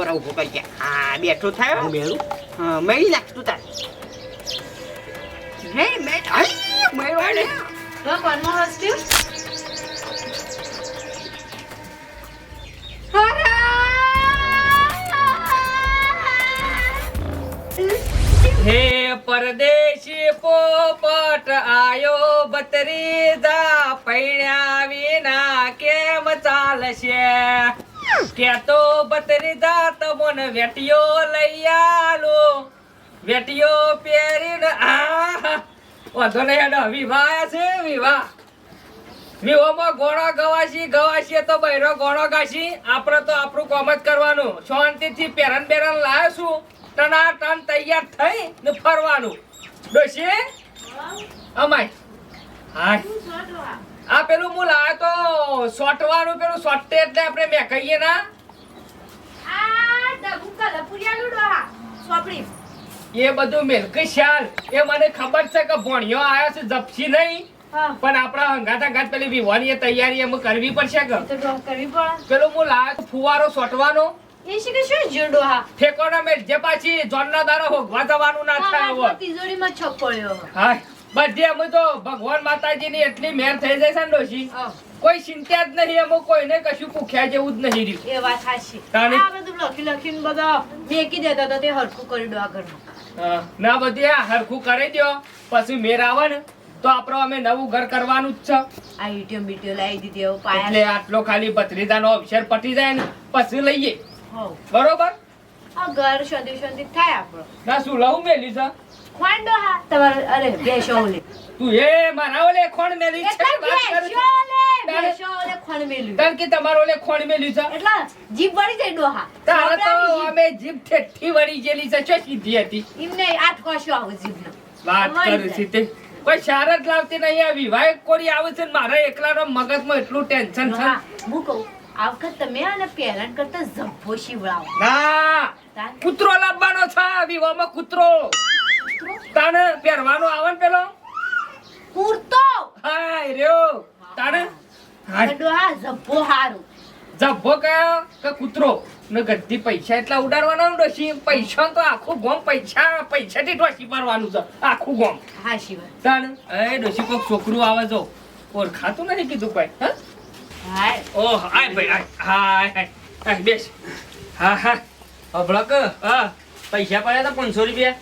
ઉપર ઊભો કરી કે આ બેઠો થાય હા. મેળી નાખ તું તાર. હે મે આઈ મેળો તો કોણમાં હસ્યો હે પરદેશી પોપટ આયો બત્રીજા પૈણ્યા વિના કેમ ચાલશે? કે તો બત્રીજા તમોને વેટિયો લઈ આલો. વેટિયો પહેરીને આ વાંધો નહીં હેડો વિવાહ છે વિવાહ. વિવાહમાં ગોળો ગવાશી ગવાશી તો બૈરો ગોળો ગાશી. આપણે તો આપણું કોમ જ કરવાનું. શાંતિથી પેરન બેરન લાવ્યો છું આ તન તૈયાર થઈ ને ફરવાનું. ડોશી? અમાય. હાય. આ પેલું હું લાવ્યો તો સોટવાનું પેલું સોટે એટલે આપણે મેં કહીએ ના એ બધું મેલકી શાલ. એ મને ખબર છે કે ભણ્યો આવ્યો છે જપસી નહીં. પણ આપણા હંગાત હંગાત પેલી વિવાની તૈયારી એમ કરવી પડશે કે? પેલું હું લાવ્યો ફુવારો સોટવાનો. ઠેકોના મેળ જે પાછી જોનના દારો હોગવા જવાનું ના થાય તિજોરીમાં છપ પડ્યો હાય બધી અમે તો ભગવાન માતાજીની એટલી મેર થઈ જાય છે ને ડોશી. કોઈ ચિંતા જ નહીં અમે કોઈને કશું પૂછ્યા જેવું જ નહીં રહ્યું. એ વાત હાચી. આ બધું લખી લખીને બધા મેકી દેતા હતા તે હરખું કરી ડોહા ઘરમાં. ના બધી આ હરખું કરી દ્યો પછી મેર આવે ને તો આપણો અમે નવું ઘર કરવાનું જ છે. આ બીટીઓ લાવી દીધી એટલે આટલો ખાલી ભત્રીજાનો અવસર પટી જાય ને પછી લઈએ. બરોબર? આ ઘર શોધી શોધી થાય આપણો. ના શું લઉં મેલી છે? ખોણ ડોહા તમારે અરે બેસો ઓલે તું એ મારા ઓલે ખોણ મેલી છે વાત કરું બેસો છું. ઓલે તારે- બેસો ઓલે ખોણ મેલ્યું. કારણ કે તમારો ઓલે ખોણ મેલી છે? એટલા જીભ વળી જાય ડોહા. તારે તો અમે જીભ ઠેઠી વળી ગયેલી છે શું સીધી હતી. એમને આઠ કોશો આવે જીભનો. વાત વળી કરું જાય. છું તે. કોઈ શાર લાવતી નહીં આ વિવાહ કોરી આવે છે ને મારા એકલાનો મગજમાં એટલું ટેન્શન છે. હું કહું આ વખત તમે આને પેરણ કરતા ઝભ્ભો શીવડાવો. ના કૂતરો લાવવાનો છે વિવાહમાં કૂતરો. તાને પહેરવાનો આવે ને પેલો? કુર્તો. હાય રે તાને હાડવા જબ્બો હારું. જબ્બો કયો? કે કૂતરો? ને ગદ્દી પૈસા એટલા ઉડાડવાના ડોસી પૈસા તો આખું ગોમ પૈસા પૈસા થી ડોસી મારવાનું છે. આખું ગોમ. હા શિવા. તાણ? એ ડોશી કોક છોકરું આવે જો. ઓળખાતું નથી કીધું ભાઈ હા? હાય. ઓહ હાય ભાઈ હાય. હાય હાય. હાય બેસ. હા હા. અભળક હા. પૈસા પડ્યા હતા પાંચસો રૂપિયા.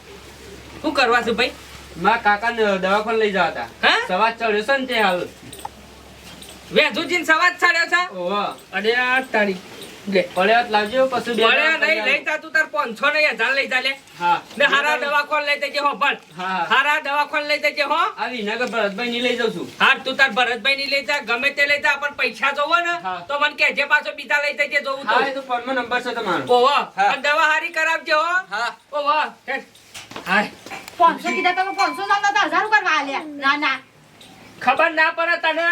શું કરવા છે ભાઈ? મારા કાકા દવાખાને લઈ જવા હતા. સવાર ચડ્યો છે ને તે હાલ. વેધુજીન સવાજ ચડ્યો છે? ઓહો. અરે આ તારી પડ્યા લાવજો પછી બે નહીં લઈ જા તાર પાંચસો નહીં હજાર લઈ જા લે. હા. ને હારા દવાખાન લઈ જજે હો ભલ. હા હા. હારા દવાખાન લઈ જજે હો. આ વિનાગર ભરતભાઈ ની લઈ જાઉં છું. હા તું તાર ભરતભાઈ ની લઈ જા ગમે તે લઈ જા પણ પૈસા જોવો ને તો મને કેજે પાછો બીજા લઈ જજે જોવું હા એ તો તો નંબર છે તમારો. ઓહો દવા હારી કરાવજે હો. હા. ઓહો. હાય. પાંચસો કીધા તમે પાંચસો લાવતા હતા હજાર કરવા આલ્યા. ના ના. ખબર ના પડે તને.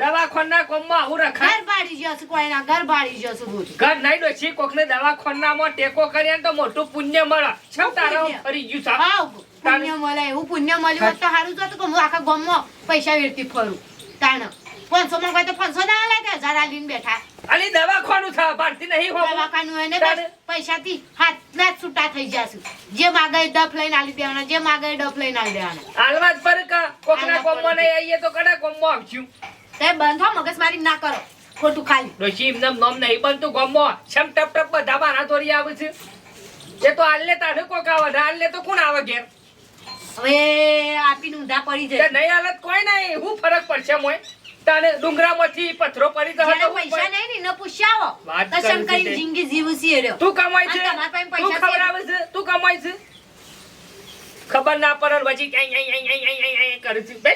દવાખાના કોમમાં આવું રખાય? ઘર બાળી જશે કોઈના ઘર બાળી જશે રોજ ઘર નહીં ડોશી કોકને દવાખાનામાં ટેકો કરીએ તો મોટું પુણ્ય મળે. છમ તારા ફરી ગયું હા પુણ્ય મળે એવું પુણ્ય મળ્યું હોત તો સારું તો કે હું આખા ગામમાં પૈસા વેરતી ફરું. તાણ. પાંચસો માં કોઈ તો પાંચસો ના આલે કે હજાર આલીને બેઠા. અલી દવાખાનું થા પારતી નહીં હો દવાખાનું એને? પૈસાથી હાથના છૂટા થઈ જશે. જે માગે ડફ લઈને આલી દેવાના જે માગે ડફ લઈને આલી દેવાના. હાલવાત પર કા? કોકના કોમમાં નહીં આવીએ તો કડા કોમમાં આવશું? તે બંધો મગજ મારી ના કરો ખોટું ખાલી. ડોશી એમને નોમ નહીં બનતું ગમો શમ ટપ ટપ બધા મારા દોરી આવે છે? એ તો હાલે તારે કોક આવે ને તો કોણ આવે ઘેર? હવે આપીને ઊંધા પડી જાય નહીં હાલત કોઈ નહીં. હું ફરક પડશે મોય? તાને ડુંગરામાંથી પથરો પડી જશે તો પૈસા નહીં ને ન પૂછ્યા કસમ વાત તો કરું છું શંકરી તે. જિંદગી જીવું છે રહ્યો તું કમાય છે? તું પૈસા આવે ખવડાવે છે? તું કમાય છે? ખબર ના પડે પછી આઈ, આઈ, આઈ, આઈ, આઈ, આઈ, કરું છું. બે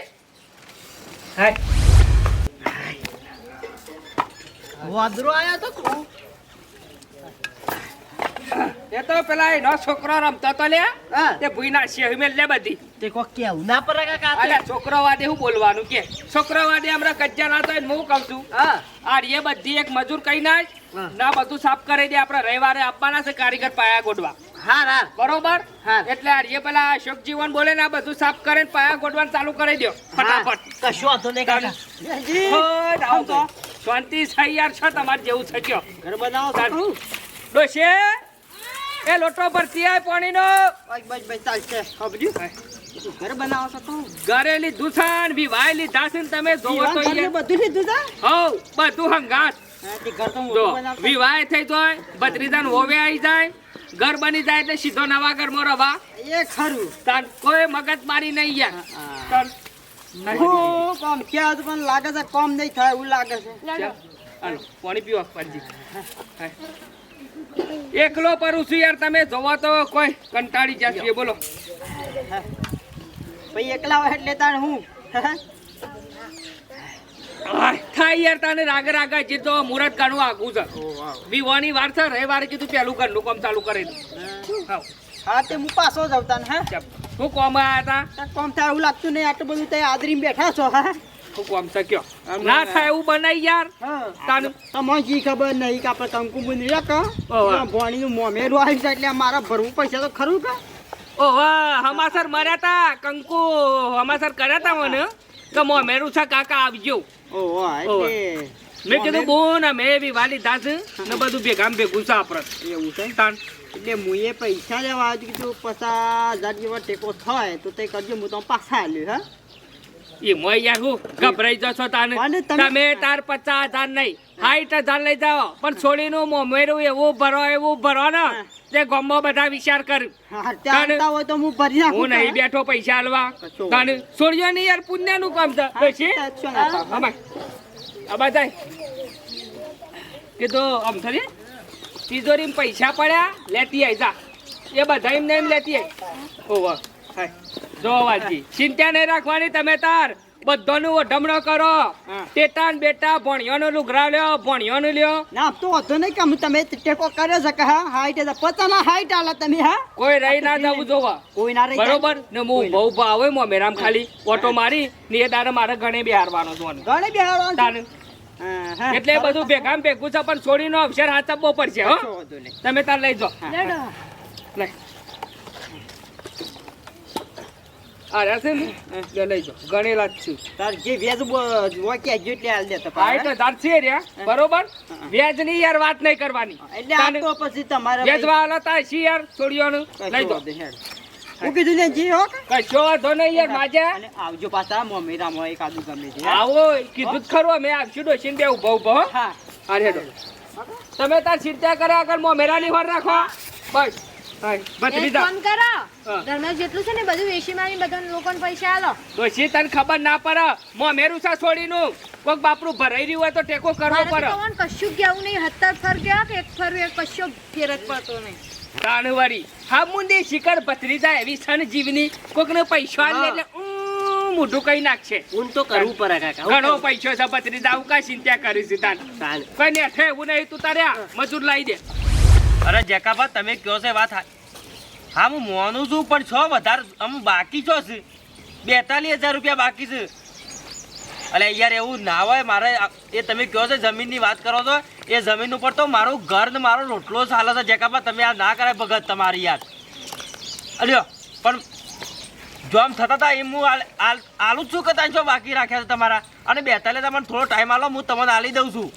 હાય. વાદરો આયા તો તું. એ તો પેલા એનો છોકરો રમતો તો લે તે ભૂઈના શેહ મેલ લે બધી. તે કોક કેવું? ના પડે કાકા અલે છોકરો વાદે હું બોલવાનું કે? છોકરો વાદે હમણાં કજ્જા ના તો હું કહું છું. હા. આ રે બધી એક મજૂર કઈ ના ના બધું સાફ કરી દે. આપણે રવિવારે આપવાના છે કારીગર પાયા ગોડવા. હા હા બરોબર? હા. એટલે આ રે પેલા અશોક જીવન બોલે ને આ બધું સાફ કરીને પાયા ગોડવાનું ચાલુ કરી દો. ફટાફટ. કશું વાંધો નહીં કાકા. હટ, તો. શાંતિ થઈ યાર છો તમારે જેવું છે ઘર બનાવો. ડોશે. એ લોટો ભરતી આય પાણીનો. બસ બસ બસ ચાલશે ખબર્યું ઘર બનાવો છો તો? ઘરે લીધું છે ને વિવાય લીધા છે ને તમે જોવો તો બધું લીધું છે? હઉ બધું હંગાત. હા, ઘર તો જો મોટું બનાવતા વિવાહ થઈ જાય ભત્રીજાન હોવે આવી જાય ઘર બની જાય એટલે સીધો નવા ઘરમાં રવા. એ ખરું. તાન કોઈ મગજ મારી નહીં યાર. હા. કોમ ક્યાં પણ લાગે છે કોમ નહીં થાય એવું લાગે છે. પાણી પીવો પાજી એકલો પરું છું યાર તમે જોવો તો કોઈ કંટાળી જશે. બોલો. પછી એકલા હોય એટલે તાણ હું? થાય યાર તને રાગ રાગ જીતો મુરત કાઢવું આગું છે. વિવાની વાર છે રવિવારે કીધું પેલું ઘરનું કામ ચાલુ કરી હા. તે હું પાછો જવતા તાન હા? હું કોમ આવ્યા હતા કોમ થાય એવું લાગતું નહીં આટલું બધું તે આદરી બેઠા છો હા? શું કોમ છે કયો ના થાય એવું બનાય યાર. તાનું તમને જી ખબર નહીં કે આપણે કંકુ બની રહ્યા કા? ભોણીનું એટલે મારા ભરવું પૈસા તો ખરું કા? ઓહો હમાસર મર્યા તા કંકુ હમાસર કર્યા તા મને. કે મોમેરું છે કાકા આવજો. ઓહો એટલે. મેં કીધું બોન મેં બી વાલી દાસ ને બધું ભેગા ભેગું છે આપણે. એવું છે? તાન. એટલે મુએ પૈસા લેવા આવ્યું કીધું પચાસ હજાર જેવા ટેકો થાય તો તે કરજો હું તો પાછા આલ્યું હા? એ મોય યાર હું ગભરાઈ જશો તાને. તમે- તાર પચાસ હજાર નહીં હાઈટ હજાર લઈ જાઓ. પણ છોડીનું મોમેરું એવું ભરો એવું ભરો ને તે ગમો બધા વિચાર કર. હા નહીં બેઠો પૈસા હાલવા તને છોડ્યો નહીં યાર કામ છે. છો ને. જાય કીધું આમ થરી તિજોરીમાં પૈસા પડ્યા લેતી આઈ જા. એ બધા એમને એમ લેતી આઈ ઓવા હાય. જો વાલજી ચિંતા નહીં રાખવાની તમે તાર બધાનું ઓઢમણો કરો. ટેટા ને બેટા ભણિયોનો લુગરા લ્યો ભણિયોનું લ્યો. ના તો વાંધો નહીં કામ તમે ટેકો કર્યો છે કે હા? હાઈટ છે પચાના હાઈટ આલા તમે હા? કોઈ રહી ના જવું જોવા. કોઈ ના રહી બરોબર? ને હું બહુ ભાવે મોમેરામ ખાલી ઓટો મારી ને એ દાડે મારે ઘણે બિહારવાનો છું ઘણે બિહારવાનો. એટલે બધું ભેગામ ભેગું છે પણ છોડીનો અક્ષર હાચવવો પડશે હો. તમે તાર લઈ જાઓ. હા, હા. છે ને? લે લઈ જાઓ ગણેલા જ છું. તાર જે વ્યાજ વાંક્યા હાલ છે રહ્યા બરોબર? વ્યાજની યાર વાત નહીં કરવાની. એટલે આ તો પછી તમારે વ્યાજ વાળા તા છી યાર? છોડીઓનું લઈ જાઓ જી હો. કશો વાંધો નહીં યાર માજા. અને આવજો પાછા મમ્મીરામાં એક આદુ ગમે છે આવો કીધું જ ખરું આવશું ડોસીને બે ઊભો ઊભો હા. અરે તમે તાર ચિંતા કર્યા આગળ મોમેરાની વાર રાખો બસ. હા, બસ એક લીધા કામ કરો. હા. જેટલું છે ને બધું વેચી મારી બધા લોકોને પૈસા આલો. ડોશી તને ખબર ના પડે? મોમેરું સા છોડીનું. કોક બાપરું ભરાઈ રહ્યું હોય તો ટેકો કરવો પડે. કશું કેવું નહીં. હત્તર ફર ગયા કે એક ફર એક કશો ફેર પડતો નહીં. તાણવારી હા મુંડી શિખર ભત્રી એવી સન જીવની કોકને પૈસો આલે એટલે મોઢું કઈ નાખશે. હું તો કરવું પડે કાકા ઘણો પૈસો છે ભત્રીજા કા ચિંતા કરીશ તાન. કઈ ને એવું નહીં તું તારે આ મજૂર લાવી દે. અરે જેકાબા તમે કયો છે વાત હા હા મોનું છું, પણ છો વધારે આમ બાકી છો છે બેતાલીસ હજાર રૂપિયા બાકી છે. અલે યાર, એવું ના હોય, મારે એ તમે કયો છો, જમીનની વાત કરો છો? એ જમીન ઉપર તો મારું ઘર ને મારો રોટલો ચાલે છે. જેકાબા તમે આ ના કરાય ભગત તમારી યાર. અલ્યો, પણ જો આમ થતા હતા, એમ હું આલ- જ છું કે ત્યાં બાકી રાખ્યા છે તમારા? અને બેતાલીસ તમને થોડો ટાઈમ આલો, હું તમને આલી દઉં છું.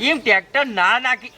એમ ટ્રેક્ટર ના નાખી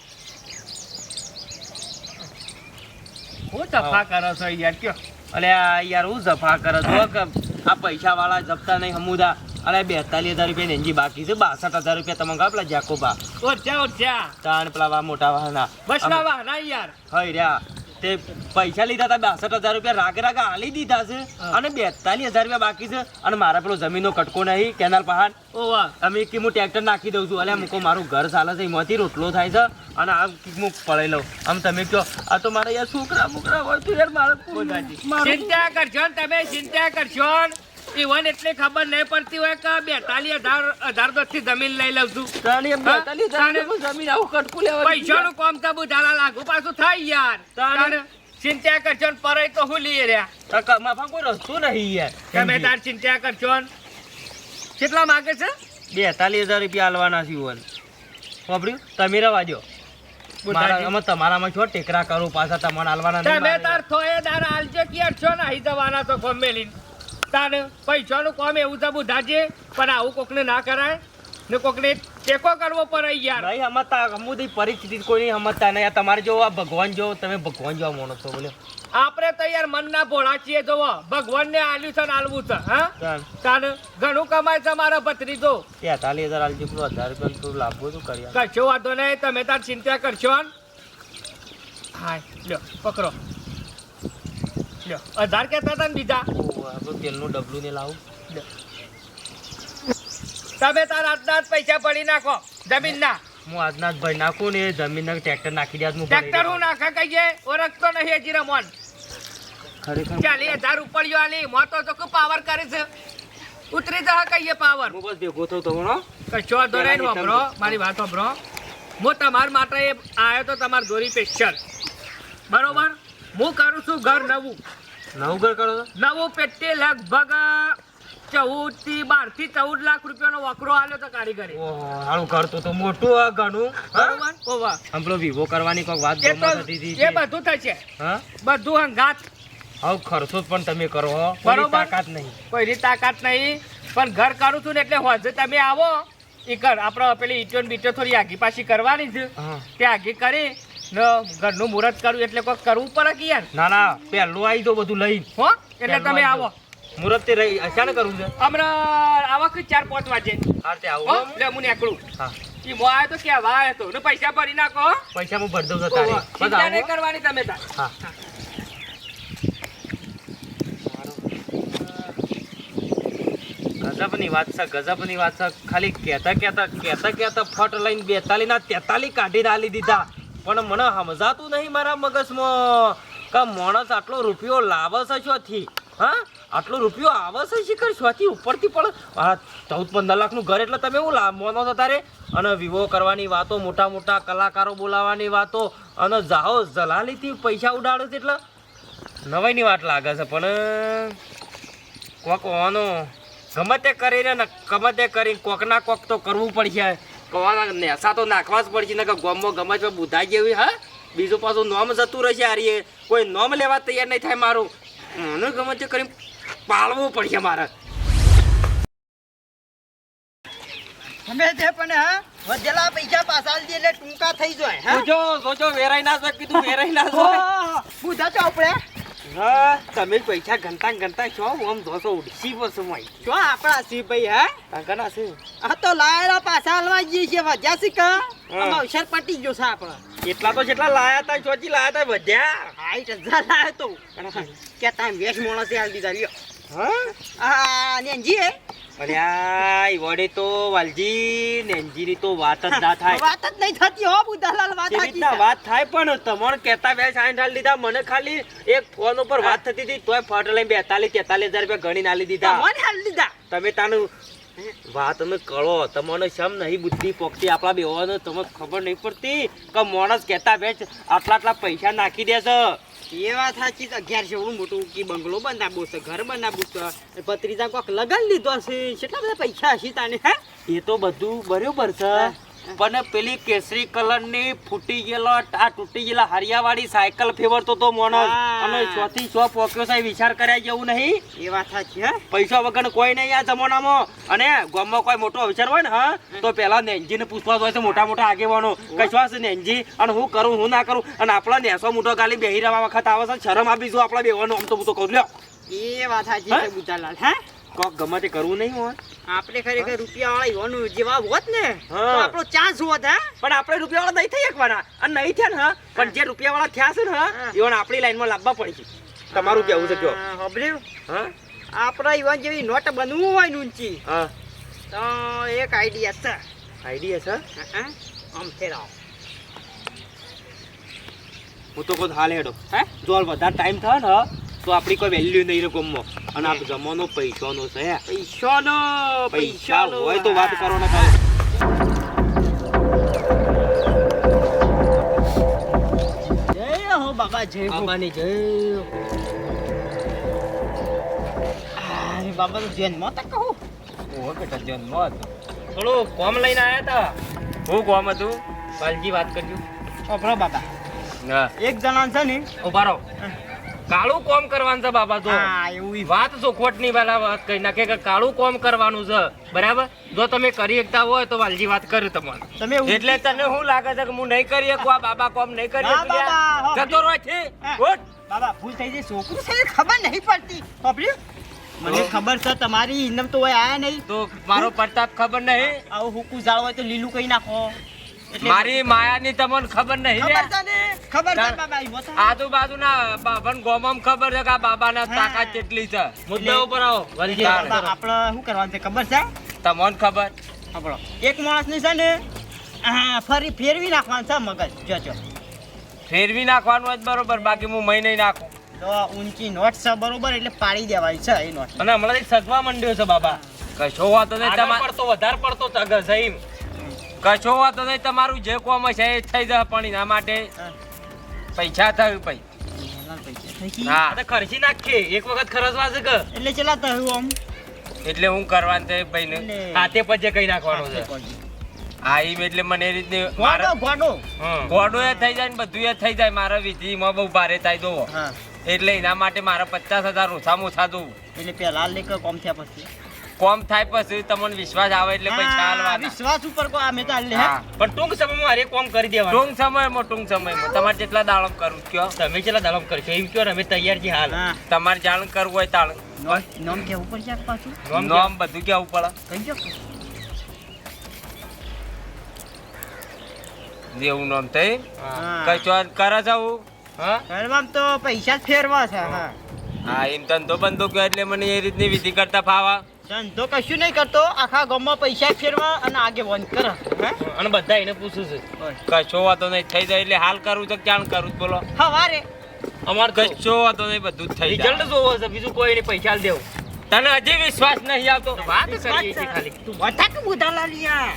હું તફા કરો છો યાર કયો? અલે આ યાર હું જફા કરો છો કે આ પૈસા વાળા જપતા નહીં હમુદા. અરે બેતાલીસ હજાર રૂપિયા નેંજી બાકી છે બાસઠ હજાર રૂપિયા તમે પેલા જાકોબા ઓછા ઓછા. તાણ પેલા મોટા વાહના. બસ ના વાહ યાર. હઈ રહ્યા. તે પૈસા લીધા હતા બાસઠ હજાર રૂપિયા. રાગે રાગે આલી દીધા છે અને બેતાલીસ હજાર રૂપિયા બાકી છે. અને મારા પેલો જમીનનો કટકો નહીં કેનાલ પહાડ. ઓવા અમે કે હું ટ્રેક્ટર નાખી દઉં છું. અલે મૂકો મારું ઘર ચાલે છે એમાંથી રોટલો થાય છે. અને આમ હું પડાઈ લઉં. આમ તમે કહો આ તો મારા યાર છોકરા બોકરા હોય તો યાર મારા ચિંતા કરશો તમે ચિંતા કરશો ઈવન એટલે ખબર નહીં પડતી હોય કે બેતાલી હજાર હજાર દસથી જમીન લઈ લઉં છું. જમીન આવું કટકું લેવા પૈસાનું કામ તો બુધાલા લાગુ પાછું થાય યાર. ચિંતા કરજો ને પરાઈ તો હું લઈ રહ્યા. માફા કોઈ રસ્તો નહીં યાર. તમે તાર ચિંતા કરજો ને. કેટલા માગે છે? બેતાલીસ હજાર રૂપિયા આલવાના છે વન વાપર્યું? તમે રવા દો મારા તમારામાં છો ટેકરા કરો પાછા તમારે આલવાના તમે તાર થોયે દાર આલજો ક્યાં છો ને અહીં જવાના તો ગમે લઈને તાને પૈસાનું કામ એવું છે બુધાજે પણ આવું કોકને ના કરાય? ને કોકને ટેકો કરવો પડે યાર. નહીં સમજતા અમુદી પરિસ્થિતિ કોઈ નહીં સમજતા નહીં તમારે જો આ ભગવાન જો તમે ભગવાન જોવા મોણો છો બોલ્યો આપણે તો યાર મનના ભોળા છીએ જોવો ભગવાનને આલ્યું છે ને આલવું છે હા? તાન ઘણું કમાય છે મારા ભત્રીજો તેતાલીસ હજાર આલજી પેલું હજાર રૂપિયા થોડું લાભવું હતું કરી કશો વાંધો નહીં તમે તાર ચિંતા કરશો હાય લ્યો પકડો. હજાર કહેતા હતા ને બીજા. તેલનું ડબલું ને લાવું. તમે તાર આજના જ પૈસા પડી નાખો જમીનના. હું આજના જ ભાઈ નાખું ને જમીન ટ્રેક્ટર નાખી દે હું ભરી ટ્રેક્ટર હું. નાખા કહીએ ઓળખતો નહીં હજી રમોન ચાલી હજાર ઉપર જો આલી. મોતો તો પાવર કરે છે. ઉતરી જા કહીએ પાવર હું બસ ભેગો થતો હું કશો વાંધો વાપરો. મારી વાત વાપરો. હું તમારા માટે આવ્યો તો તમારી દોરી સ્પેશિયલ બરોબર? હું કરું છું ઘર નવું. નવું ઘર કરો નવું પેટી લગભગ ચૌદથી બારથી ચૌદ લાખ રૂપિયાનો વકરો આલ્યો તો કારીગરી. હારું ઘર તો મોટું આ ઘણું. બરોબર? ઓવા આમ વિવો કરવાની કોઈ વાત એ એ બધું થશે બધું હંગાત. હવે ખર્ચો પણ તમે કરો બરોબર. તાકાત નહીં. કોઈની તાકાત નહીં. પણ ઘર કરું છું ને એટલે હોજે તમે આવો. એ ઘર આપણે પેલી ઈટો ને બીટો થોડી આગી પાછી કરવાની છે. તે આગી કરી ને ઘરનું મુહૂર્ત કરું એટલે કોઈ કરવું પડે કે યાર? ના ના પહેલું આવી દો બધું લઈ હો? એટલે તમે આવો. મુહૂર્ત તે રહી અચાનક કરવું છે? હમણાં આવો કે ચાર પાંચ વાગે. હા તે આવો એટલે હું. નીકળું. હા. ઈ મો આવ્યો તો કે વાય તો ને પૈસા ભરી નાખો. પૈસા હું ભરી દઉં છું તારે. ચિંતા નહીં કરવાની તમે તાર. હા. ગજબની વાત છે ગજબની વાત છે. ખાલી કહેતા કહેતા કહેતા કહેતા ફટ લઈને બેતાલીસ ના તેતાલી કાઢીને આલી દીધા. પણ મને સમજાતું નહીં મારા મગજમાં કે માણસ આટલો રૂપિયો લાવે છે શોથી. હા? આટલો રૂપિયો આવે છે શિખર શોથી ઉપરથી પણ આ ચૌદ પંદર લાખનું ઘર એટલે તમે એવું લા મોનો છો તારે? અને વિવો કરવાની વાતો, મોટા મોટા કલાકારો બોલાવવાની વાતો, અને જાઓ જલાલીથી પૈસા ઉડાડે છે એટલે નવાઈની વાત લાગે છે. પણ કોક આનો ગમે તે કરીને ગમે તે કરીને કોકના કોક તો કરવું પડશે. કવાના નેસા તો નાખવા જ પડશે ને કે ગમો ગમે તે બુધાઈ જેવી હા? બીજું પાછું નોમ જતું રહેશે હારીએ. કોઈ નોમ લેવા તૈયાર નહીં થાય મારું. મને ગમે તે કરીને પાળવું પડશે મારે. તમે જે પણ હા? વધેલા પૈસા પાછા દે એટલે ટૂંકા થઈ જાય હા? જોજો જોજો વેરાઈ ના જાય કીધું વેરાઈ ના જાય. બુધા ચોપડે. હા તમે પૈસા ગણતા ગણતા છો આમ ધોસો ઉડસી બસ મય શું આપણા સી ભાઈ હા? કાંકના છે. આ તો લાયેલા પાછા હલવા જઈએ છે વજ્યા છે કે. આમાં અવસર પટી ગયો છે આપણે. એટલા તો જેટલા લાયા તા ચોચી લાયા તા વધ્યા. હાઈટ હજાર લાયો તો. કે તામ વેશ મોણસે હાલ દીધા લ્યો. હા? આ નેનજી હે? અરે વડે તો વાલજી નેનજીની તો વાત જ ના થાય. વાત જ નહીં થતી હો બુધાલાલ વાત સાચી છે. વાત થાય પણ તમારે કહેતા બે સાઠ હાલ દીધા મને ખાલી એક ફોન ઉપર વાત થતી હતી તોય ફટ લઈને બેતાલીસ તેતાલીસ હજાર રૂપિયા ગણી નાલી દીધા. તમને હાલ દીધા. તમે તાનું વાત અમે કરો તમને શમ નહીં બુદ્ધિ પોકતી આપણા બેવાનો તમને ખબર નહીં પડતી કે માણસ કહેતા બે આટલા આટલા પૈસા નાખી દેશે. એ વાત સાચી અગિયારસો એવું મોટું કે બંગલો બનાવવો છે, ઘર બનાવવું છે. પત્રીજા કોક લગન લીધો છે કેટલા બધા પૈસા હશે તાને, હે? એ તો બધું બરોબર છે. પણ પેલી કેસરી કલરની ફૂટી ગયેલો આ તૂટી ગયેલા હરિયાવાળી સાયકલ ફેરવતો તો માણસ હા. અને ચોથી સો પોક્યો છે વિચાર કર્યા જેવું નહીં. એ વાત સાચી હે? પૈસા વગર કોઈ નહીં આ જમાનામાં. અને ગામમાં કોઈ મોટો અવસર હોય ને હા તો પેલા નેનજીને પૂછવા હોય છે મોટા મોટા આગેવાનો. કશવા છે નેનજી? અને હું કરું હું ના કરું? અને આપણા નેસો મોટો ગાલી બેહી રહેવા વખત આવે છે શરમ આપીશું આપણા બેવાનું આમ તો હું તો કહું લ્યો. એ વાત સાચી છે બુધાલાલ હે? કોક ગમે તે કરવું નહીં હોય આપણે ખરેખર રૂપિયા વાળા યુવાનું જેવા હોત ને તો આપણો ચાન્સ હોત હા? પણ આપણે રૂપિયા વાળા નહીં થઈ શકવાના. અને નહીં થયા ને હા પણ જે રૂપિયા વાળા થયા છે ને હા. એવાને આપણી લાઈનમાં લાવવા પડી છે. તમારું કેવું છે કયો? સાંભળ્યું? હા. આપણા યુવાન જેવી નોટ બનવું હોય ને ઊંચી હા. તો એક આઈડિયા છે. આઈડિયા છે? હા. આમ ફેરાવ. હું તો કોઈ હાલ હેડો. હે? જો વધારે ટાઈમ થાય ને તો આપણી કોઈ વેલ્યુ નહીં રે કોમમાં અને આ જમાનો પૈસાનો છે પૈસાનો પૈસા હોય તો વાત કરો ને. જય હો બાબા જય બાબાની જય અરે બાબા તો કહું બેટા હતો થોડું કોમ લઈને આયા તા. હું કોમ હતું? બાલજી વાત કરજો. બાબા. એક જણા છે ને. ઊભા રહો. કાળું કોમ કરવાનું છે બાબા તો. વાત ચોખવટની પેલા વાત કહી નાખે કે કાળું કોમ કરવાનું છે. બરાબર? જો તમે કરી શકતા હોય તો વાલજી વાત કરું તમારે. તમે એટલે તને શું લાગે છે કે હું નહીં કરી શકું? આ બાબા કોમ નહીં કરી શકું. જતો રહો છે બાબા ભૂલ થઈ જઈ છોકરું છે ખબર નહીં પડતી. સાંભળ્યું? મને ખબર છે તમારી ઇનમ તો આયા નહીં. તો મારો પ્રતાપ ખબર નહીં. આવું હુકુ જાળવો હોય તો લીલું કઈ નાખો. મારી માયાની તમને ખબર નહીં ને ખબર છે બાબા આજુબાજુના બાબાને ગોમમ ખબર છે કે આ બાબાના. તાકાત કેટલી છે. મુદ્દા ઉપર આવો આપણે શું કરવાનું છે ખબર છે? તમને ખબર? આપણો એક માણસની છે ને ફરી ફેરવી નાખવાનું છે મગજ. જોજો ફેરવી નાખવાનું જ બરોબર બાકી હું મહી નહીં નાખું. તો ઊંચી નોટ છે બરોબર એટલે પાડી દેવાય છે એ નોટ. અને હમણાં સગવા માંડ્યો છે બાબા. કશો વાતો નહીં તમારે પડતો વધારે પડતો તગર છે એમ. કશો વાતો નહીં તમારું જે કોમ છે એ થઈ જાય પણ એના માટે પૈસા થયું પૈ ખર્ચી નાખીએ. એક વખત ખર્ચવા છે કે? એટલે ચલા થયું આમ. એટલે હું કરવાનું છે ભાઈ ને હાથે પછી કઈ નાખવાનું છે. હા એમ એટલે મને એ રીતે ગોડો ગોડો ગોડો એ થઈ જાય ને બધું એ થઈ જાય. મારા વિધિમાં બહુ ભારે થાય દો એટલે એના માટે મારા પચાસ હજાર ઓછામાં ઓછા દઉં એટલે પેલા લેક કોમ થયા પછી. કોમ થાય પછી તમને વિશ્વાસ આવે એટલે પૈસા હાલવાના વિશ્વાસ ઉપર કો અમે તો હાલ લે પણ ટૂંક સમયમાં અરે કોમ કરી દેવાનું. ટૂંક સમયમાં ટૂંક સમયમાં. તમારે જેટલા દાડમ કરું કયો? તમે જેટલા દાડમ કરશો એમ કયો અમે તૈયાર છીએ હાલ. તમારે જાણ કરવું હોય તાળ નોમ કેવું પડશે પાછું? નોમ બધું કેવું પડે? કઈ જો જેવું નામ થઈ? કઈ ચો કરે છે હું? તો પૈસા જ ફેરવા છે હા. હા એમ ધંધો બંધો કયો એટલે મને એ રીતની વિધિ કરતા ફાવા. ધંધો કશું નહીં કરતો આખા ગામમાં પૈસા ફેરવા અને આગે બંધ કર અને બધા એને પૂછું છે કશો વાતો નહીં થઈ જાય એટલે હાલ કરું તો ક્યાં કરું બોલો. હવારે. અમાર કશો વાતો નહીં બધું થઈ રિઝલ્ટ જાય જોવો છે બીજું કોઈ નહીં પૈસા દેવું. તને હજી વિશ્વાસ નહીં આવતો. વાત કરી છે ખાલી. તું બધા કે બુધા લાલિયા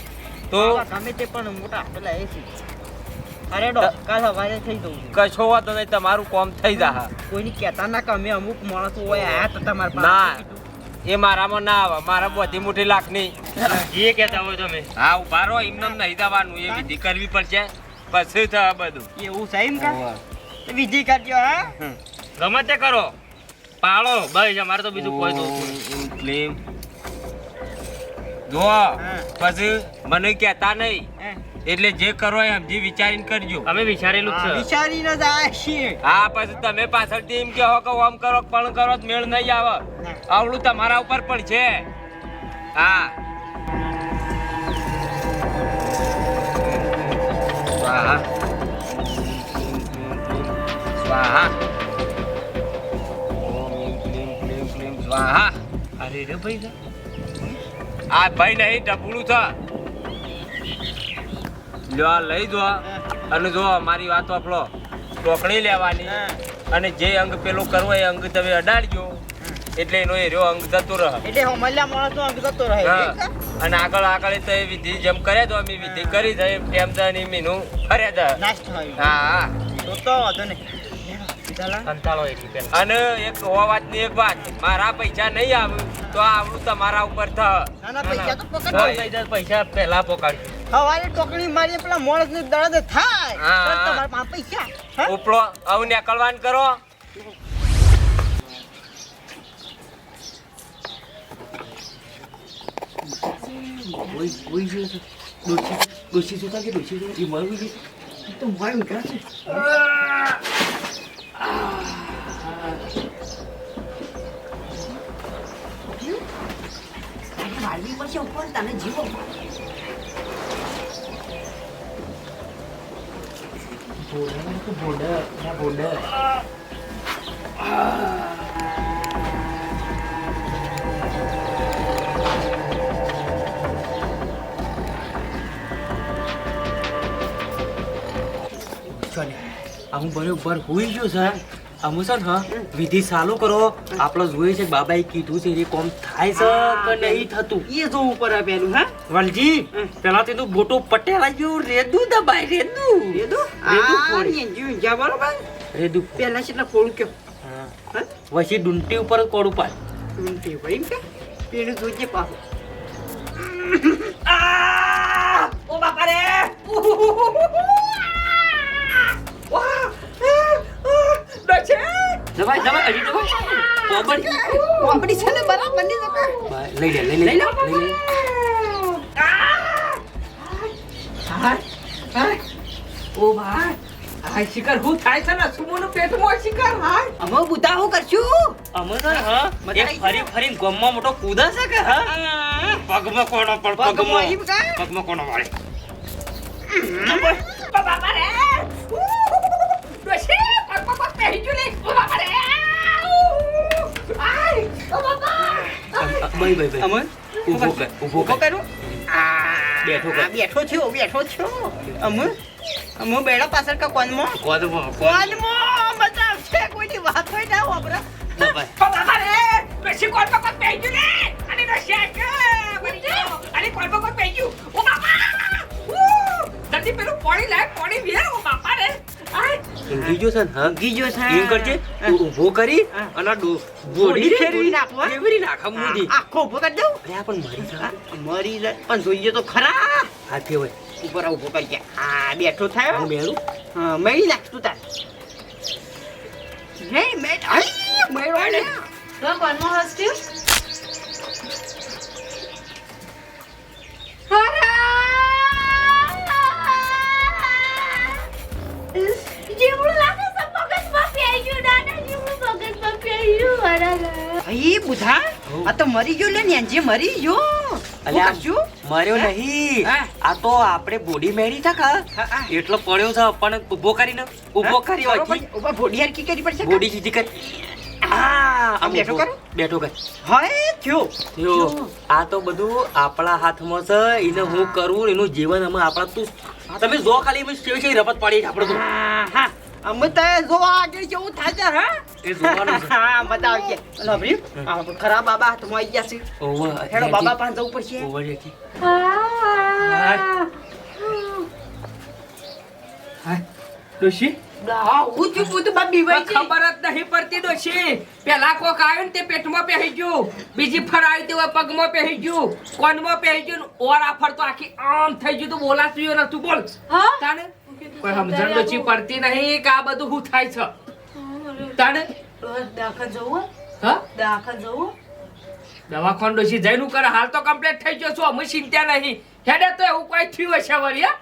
તો? ગમે તે પણ મોટા પેલા એ છે. અરે ડો કાલ સવારે થઈ દઉં કશો વાતો નહીં તમારું કોમ થઈ જા કોઈને કહેતા ના કે અમે અમુક માણસો હોય આયા તો તમારા ના. પાસે એ મારામાં ના આવે. મારા બધી મોટી લાખની. જે કહેતા હોય તમે? હા ઊભા રહો એમને નહીં જવાનું. એ વિધિ કરવી પડશે. પછી થશે બધું. એવું સાહેબ કા? વિધિ કરજો હા? ગમે તે કરો. પાળો. બસ અમારે તો બીજું કોઈ નહીં. ક્લેમ જો પછી મને કહેતા નહીં. એટલે જે કરો એ સમજી વિચારીને કરજો. અમે વિચારેલું જ હા, છે. વિચારીને જ આયા છીએ. હા પછી તમે પાછળથી એમ કહો કે ઓમ કરો પણ કરો તો મેળ નહીં આવે. આવડું તમારા ઉપર પણ છે. હા. સ્વાહા. સ્વાહા. ઓમ ક્લીમ ક્લીમ ક્લીમ સ્વાહા. અરે રે ભાઈ. આ ભાઈ નહીં ડબલું થા. જો આ લઈ જો અને જો મારી વાત વાપરો. ટોકણી લેવાની. અને જે અંગ પેલો કરવો એ અંગ તમે અડાડજો. એટલે એનો એ રહ્યો અંગ જતો રહે. એટલે હમલ્યા માણસ નો અંગ જતો રહે? અને આગળ આગળ તો એ વિધિ જેમ કરે તો અમે વિધિ કરી જાય એમ તો એની મીનું ફર્યા હા હા. તો તો વાંધો નહીં. કંટાળો અને એક હોવા વાતની એક વાત મારા પૈસા નહીં આવે તો આવડું તમારા ઉપર થાય ના ના પૈસા તો પકડ હા. લઈ જાય પૈસા પહેલા પોકાડજો હવારે ટોકણી મારી પેલા માણસ ને દર્દ થાય. હા. તો તમારા પાસે હા? ઉપડો આવું નીકળવાન કરો. 말이 것이 없고 나는 지금 보는 그 보는 나 보는 아 전혀 હું ઉપર હોઈ ગયો સર અમુ સર ને વિધિ ચાલુ કરો. આપણે જોઈએ છે બાબાએ કીધું છે એ કોમ થાય છે કે નહીં થતું? એ જો ઉપર આ પેલું હા? વલજી પેલા તેનું મોટું પટેલ આવ્યું રેદું દબાઈ રેદું. રેદુ? રેદુ ફોડી. જા બરોબર. રેદુ. પેલા કેટલા ફોડું કે હા? પછી ડુંટી ઉપર કોડું પાડ ઊંધી હોય એમ કે? પેલું જોજે પાછું. ઓ બાપા રે! જવાય જવાય અડી જવાય પોપડી પોપડી છે ને બરાબરની તો લઈ લે લઈ લે લઈ લે. લઈ લે. ઓ ભાઈ હાય શિકાર હું થાય છે ને? સુમોનું પેટમાં શિકાર હાય અમે બુધા હું કરશું? અમે તો હા એક ફરી ફરી ગમમાં મોટો કૂદા છે કે હા? પગમાં કોણો પણ પગમાં પગમાં. ઈમ કા? પગમાં કોનો વાળે. બાબા રે. ડોશી પગ પગ પગ પહેરી ગયું લે ઓ બાપા રે આય ઓ બાપા ભાઈ ભાઈ ભાઈ અમે ઊભો કર ઊભો ઊભો કર કરું બેઠો કર. બેઠો છો બેઠો છો અમે અમો બેડા પાછળ કા કોનમાં કોદમાં કોનમાં છે કોઈની વાત હોય ના વાપરા ભાઈ ઓ બાપા રે ડોશી કોણ પગ પગ પહેરી ગયું લે અને ડોશી આ મરી ગયો અને કોણ પગ પગ પહેરી ગયું ઓ બાપા જલ્દી પેલું પાણી લાય પાણી વેર ઓ બાપા રે આય ઊંઘી ગયો છે ને? હા? ગીજો છે. એમ કરજે. તું ઊભો કરી અને આ ડો- બોડી ફેરવી નાખો ફેરવી નાખ મુદી આખો ઊભો કરી દઉં. અરે આ પણ મરી જા મરી જાય પણ જોઈએ તો ખરા. હાથે હોય. ઉપર ઊભો કરી ગયા હા બેઠો થાય. હું મેળું. હા મેળી નાખ તું તાર. હે મેળ. આઈ મેળો ને તો કોનું હસ્યું જીવડું લાગે છે મગજમાં પેઈ ગયું દાદા જીવડું મગજમાં પેઈ ગયું બરાબર ભાઈ બુધા. આ તો મરી ગયો લે ને જે મરી ગયો. અલ્યા, કરશું? મર્યો નહીં. આ તો આપણે બોડી હા, હા. એટલો પડ્યો છે પણ ઊભો કરીને ઊભો કરી ઊભા ભોડિયાર કી કરી પડશે? બોડી સીધી કરી. આમ બેઠો ઊભો. બેઠો. કર? હાય થયો જો. આ તો બધું આપણા હાથમાં છે એને હું કરું એનું જીવન અમે આપણા તું તમે જો ખાલી એમ કેવી કેવી રમત પાડી આપણે તો. હા હા. અમે તો જો આગળ કેવું થાય હા? એ જોવાનું છે. હા બતાવીએ અને અભી ખરા બાબા હાથમાં આવી ગયા છે. ઓવર હેડો બાબા પાસે જવું પડશે. ઓવર એકી. હા. હું. છું હું બા બીવાય ખબર જ નહીં પડતી ડોશી પેલા કોક આવ્યું ને તે પેટમાં પહેરી ગયું. બીજી ફર આવી તે પગમાં પહેરી ગયું. કોનમાં પહેરી ગયું ઓર આ તો આખી આમ થઈ ગયું તો બોલાતું નતું બોલ. તાને કોઈ સમજણ ડોશી પડતી નહીં કે આ બધું હું થાય છે. તાને દાખલ જવું હા? દાખલ જવું દવાખાન ડોશી જઈને કરે હાલ તો કમ્પ્લીટ થઈ ગયો છું અમે ચિંતા નહીં. હેડે તો એવું કોઈ થયું હશે વળી હા?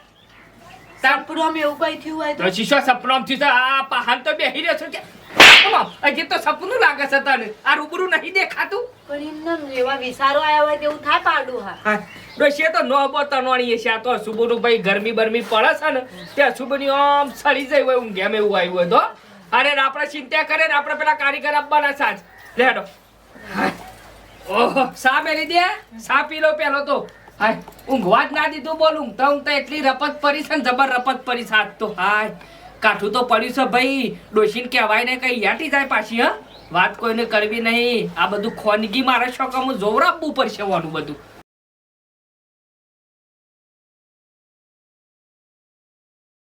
તાન એવું કઈ થયું હોય તો? શીશો સપનામથી તો આ પહાણ તો બેહી રહ્યો છો કે? સપનામ? હજી તો સપનું લાગે છે તને. આ રૂબરૂ નહીં દેખાતું? પણ એમને એવા વિચારો આવ્યા હોય તેવું થાય પાડું હા. ડોશીએ તો નો બો તનવાણી છે. તો સુબુનું ભાઈ ગરમી બરમી પડે છે ને ત્યાં સુબુની આમ સડી જાય હોય ઊંઘ એમ એવું આવ્યું હોય તો. અરે આપણે ચિંતા કરે ને આપણે પેલા કારીગર આપવાના સાજ લેડો. ઓહો સા મેલી દે? સા પી લો પેલો તો? હાય ઊંઘવા જ ના દીધું બોલ. ઊંઘતા ઊંઘતા એટલી રપત પડી છે ને, જબર રપત પડી આજ તો. હાય, કાઠું તો પડ્યું છે ભાઈ. ડોશીને કહેવાય ને કઈ યાટી જાય પાછી, હા? વાત કોઈને કરવી નહીં. આ બધું ખોનગી મારે શોખ હું જોવરાપવું પડશે વાનું બધું.